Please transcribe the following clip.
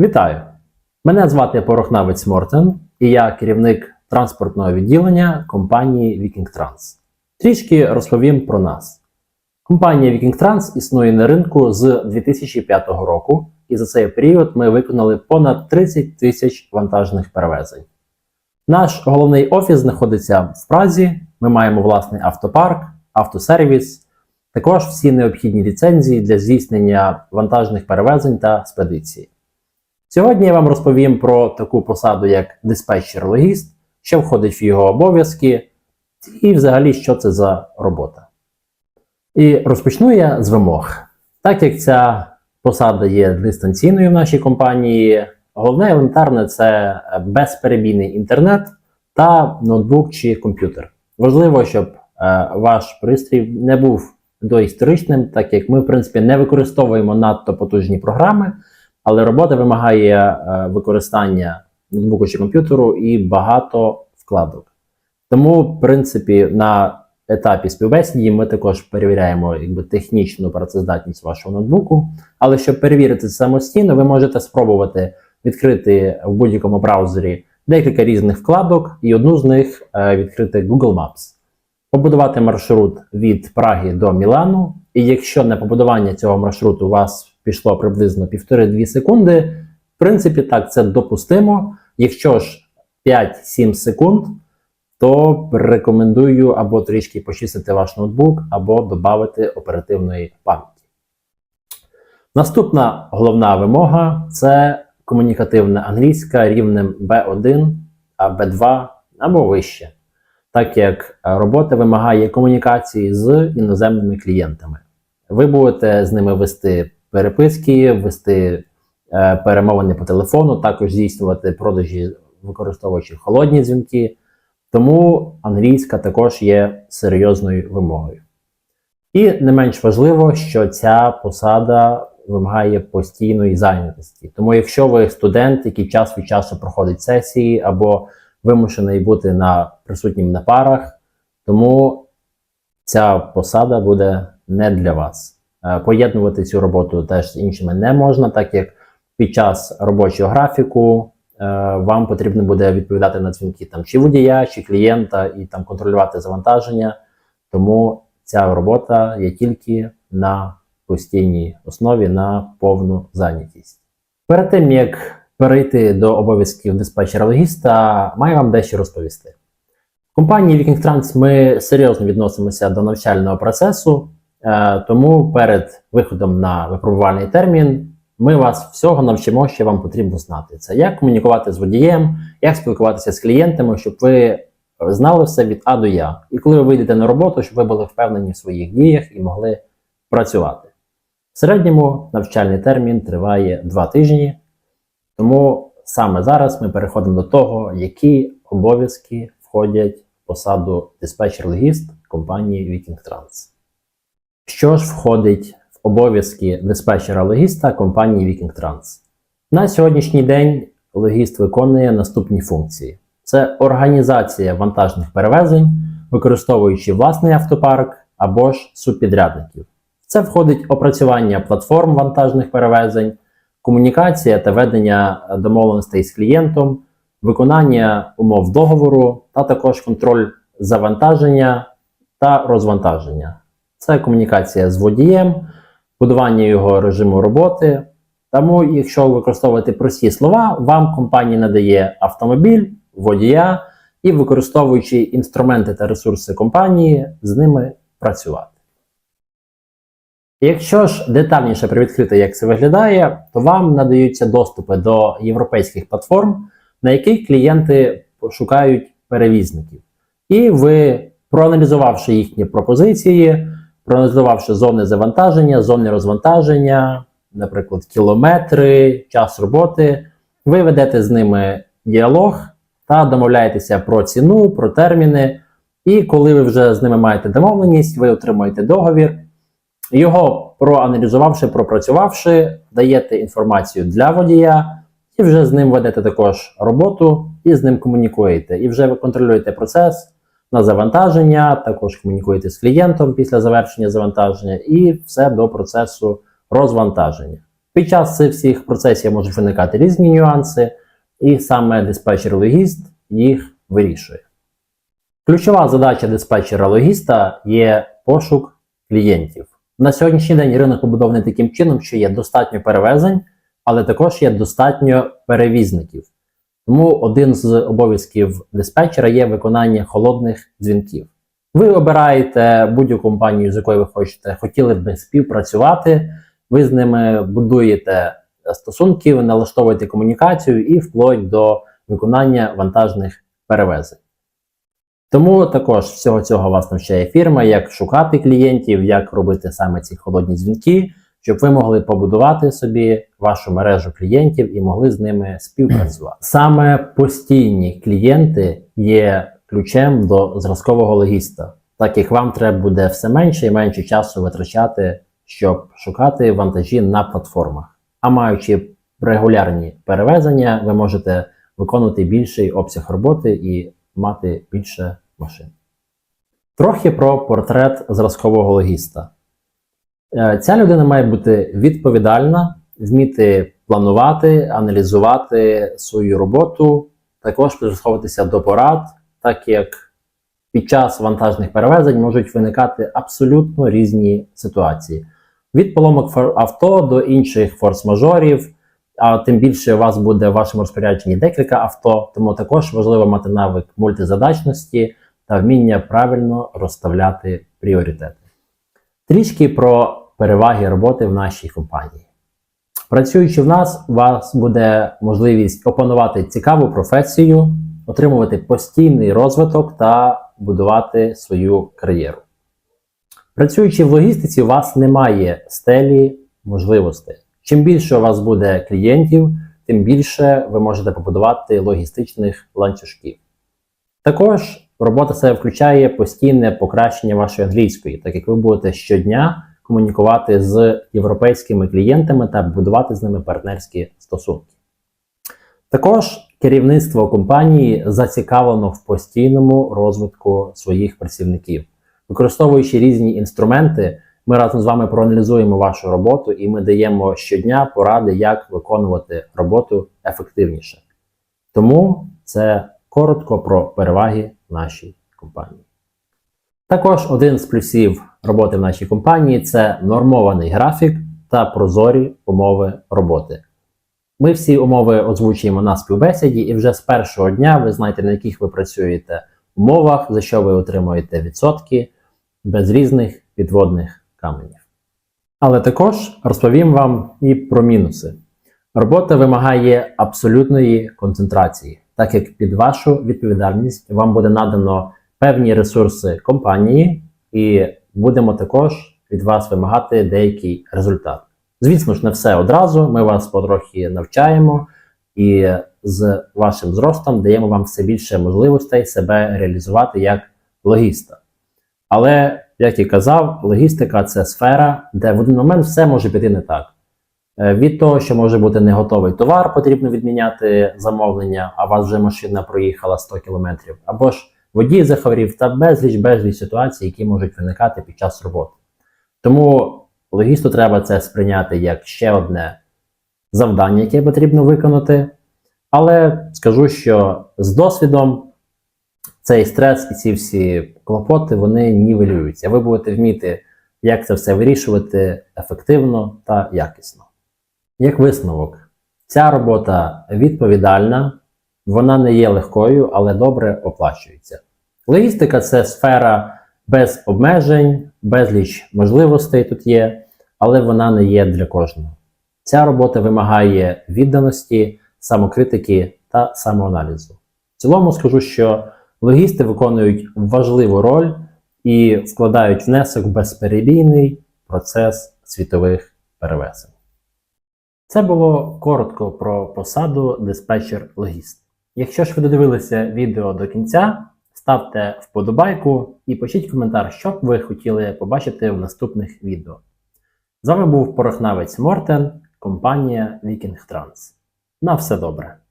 Вітаю! Мене звати Порохнавець Мортен, і я керівник транспортного відділення компанії Viking Trans. Трішки розповім про нас. Компанія Viking Trans існує на ринку з 2005 року, і за цей період ми виконали понад 30 тисяч вантажних перевезень. Наш головний офіс знаходиться в Празі. Ми маємо власний автопарк, автосервіс, також всі необхідні ліцензії для здійснення вантажних перевезень та спедиції. Сьогодні я вам розповім про таку посаду, як диспетчер-логіст, що входить в його обов'язки, і взагалі, що це за робота. І розпочну я з вимог. Так як ця посада є дистанційною в нашій компанії, головне елементарне це безперебійний інтернет та ноутбук чи комп'ютер. Важливо, щоб е, ваш пристрій не був доісторичним, так як ми, в принципі, не використовуємо надто потужні програми, але робота вимагає е, використання ноутбуку чи комп'ютеру і багато вкладок. Тому, в принципі, на етапі співбесіді ми також перевіряємо якби, технічну працездатність вашого ноутбуку. Але щоб перевірити це самостійно, ви можете спробувати відкрити в будь-якому браузері декілька різних вкладок, і одну з них е, відкрити Google Maps. Побудувати маршрут від Праги до Мілану, і якщо на побудування цього маршруту у вас пішло приблизно 1,5-2 секунди, в принципі, так, це допустимо. Якщо ж 5-7 секунд, то рекомендую або трішки почистити ваш ноутбук, або додати оперативної пам'яті. Наступна головна вимога це комунікативна англійська рівнем B1, а B2 або вище, так як робота вимагає комунікації з іноземними клієнтами. Ви будете з ними вести переписки, вести е, перемовини по телефону, також здійснювати продажі, використовуючи холодні дзвінки. Тому англійська також є серйозною вимогою. І не менш важливо, що ця посада вимагає постійної зайнятості. Тому, якщо ви студент, який час від часу проходить сесії, або вимушений бути на присутнім на парах, тому ця посада буде не для вас. Е, Поєднувати цю роботу теж з іншими не можна, так як під час робочого графіку е, вам потрібно буде відповідати на дзвінки там чи водія, чи клієнта, і там контролювати завантаження. Тому ця робота є тільки на постійній основі на повну зайнятість. Перед тим як перейти до обов'язків диспетчера-логіста, маю вам дещо розповісти. В компанії Viking Trans ми серйозно відносимося до навчального процесу, тому перед виходом на випробувальний термін ми вас всього навчимо, що вам потрібно знати. Це як комунікувати з водієм, як спілкуватися з клієнтами, щоб ви знали все від А до Я. І коли ви вийдете на роботу, щоб ви були впевнені в своїх діях і могли працювати. В середньому навчальний термін триває 2 тижні, тому саме зараз ми переходимо до того, які обов'язки входять в посаду диспетчер-логіст компанії Viking Trans. Що ж входить в обов'язки диспетчера-логіста компанії Viking Trans? На сьогоднішній день логіст виконує наступні функції: це організація вантажних перевезень, використовуючи власний автопарк або ж субпідрядників. Це входить опрацювання платформ вантажних перевезень, комунікація та ведення домовленостей з клієнтом, виконання умов договору, та також контроль завантаження та розвантаження. Це комунікація з водієм, будування його режиму роботи. Тому, якщо використовувати прості слова, вам компанія надає автомобіль, водія і, використовуючи інструменти та ресурси компанії, з ними працювати. Якщо ж детальніше привідкрити, як це виглядає, то вам надаються доступи до європейських платформ, на яких клієнти шукають перевізників. І ви, проаналізувавши їхні пропозиції, проаналізувавши зони завантаження, зони розвантаження, наприклад, кілометри, час роботи, ви ведете з ними діалог та домовляєтеся про ціну, про терміни. І коли ви вже з ними маєте домовленість, ви отримуєте договір. Його проаналізувавши, пропрацювавши, даєте інформацію для водія, і вже з ним ведете також роботу і з ним комунікуєте. І вже ви контролюєте процес на завантаження, також комунікуєте з клієнтом після завершення завантаження, і все до процесу розвантаження. Під час цих всіх процесів можуть виникати різні нюанси, і саме диспетчер-логіст їх вирішує. Ключова задача диспетчера-логіста є пошук клієнтів. На сьогоднішній день ринок побудований таким чином, що є достатньо перевезень, але також є достатньо перевізників. Тому один з обов'язків диспетчера є виконання холодних дзвінків. Ви обираєте будь-яку компанію, з якою ви хочете, хотіли б співпрацювати, ви з ними будуєте стосунки, налаштовуєте комунікацію і вплоть до виконання вантажних перевезень. Тому також всього цього вас навчає фірма, як шукати клієнтів, як робити саме ці холодні дзвінки, щоб ви могли побудувати собі вашу мережу клієнтів і могли з ними співпрацювати. Саме постійні клієнти є ключем до зразкового логіста, так як вам треба буде все менше і менше часу витрачати, щоб шукати вантажі на платформах. А маючи регулярні перевезення, ви можете виконувати більший обсяг роботи і мати більше машин. Трохи про портрет зразкового логіста. Е, Ця людина має бути відповідальна, вміти планувати, аналізувати свою роботу, також прислуховуватися до порад, так як під час вантажних перевезень можуть виникати абсолютно різні ситуації. Від поломок авто до інших форс-мажорів, а тим більше у вас буде в вашому розпорядженні декілька авто, тому також важливо мати навик мультизадачності та вміння правильно розставляти пріоритети. Трішки про переваги роботи в нашій компанії. Працюючи в нас, у вас буде можливість опанувати цікаву професію, отримувати постійний розвиток та будувати свою кар'єру. Працюючи в логістиці, у вас немає стелі можливостей. Чим більше у вас буде клієнтів, тим більше ви можете побудувати логістичних ланцюжків. Також робота себе включає постійне покращення вашої англійської, так як ви будете щодня комунікувати з європейськими клієнтами та будувати з ними партнерські стосунки. Також керівництво компанії зацікавлено в постійному розвитку своїх працівників. Використовуючи різні інструменти, ми разом з вами проаналізуємо вашу роботу і ми даємо щодня поради, як виконувати роботу ефективніше. Тому це коротко про переваги нашій компанії. Також один з плюсів роботи в нашій компанії це нормований графік та прозорі умови роботи. Ми всі умови озвучуємо на співбесіді, і вже з першого дня ви знаєте, на яких ви працюєте умовах, за що ви отримуєте відсотки без різних підводних каменів. Але також розповім вам і про мінуси. Робота вимагає абсолютної концентрації, так як під вашу відповідальність вам буде надано певні ресурси компанії, і будемо також від вас вимагати деякий результат. Звісно ж, не все одразу. Ми вас потрохи навчаємо і з вашим зростом даємо вам все більше можливостей себе реалізувати як логіста. Але, як і казав, логістика це сфера, де в один момент все може піти не так. Е, Від того, що може бути не готовий товар, потрібно відміняти замовлення, а вас вже машина проїхала 100 км, або ж водій захворів та безліч безліч ситуацій, які можуть виникати під час роботи. Тому логісту треба це сприйняти як ще одне завдання, яке потрібно виконати. Але скажу, що з досвідом цей стрес і ці всі клопоти вони нівелюються. Ви будете вміти, як це все вирішувати ефективно та якісно. Як висновок, ця робота відповідальна, вона не є легкою, але добре оплачується. Логістика це сфера без обмежень, безліч можливостей тут є, але вона не є для кожного. Ця робота вимагає відданості, самокритики та самоаналізу. В цілому скажу, що логісти виконують важливу роль і вкладають внесок в безперебійний процес світових перевезень. Це було коротко про посаду диспетчер-логіст. Якщо ж ви додивилися відео до кінця, ставте вподобайку і пишіть коментар, що б ви хотіли побачити в наступних відео. З вами був порохнавець Мортен, компанія Viking Trans. На все добре!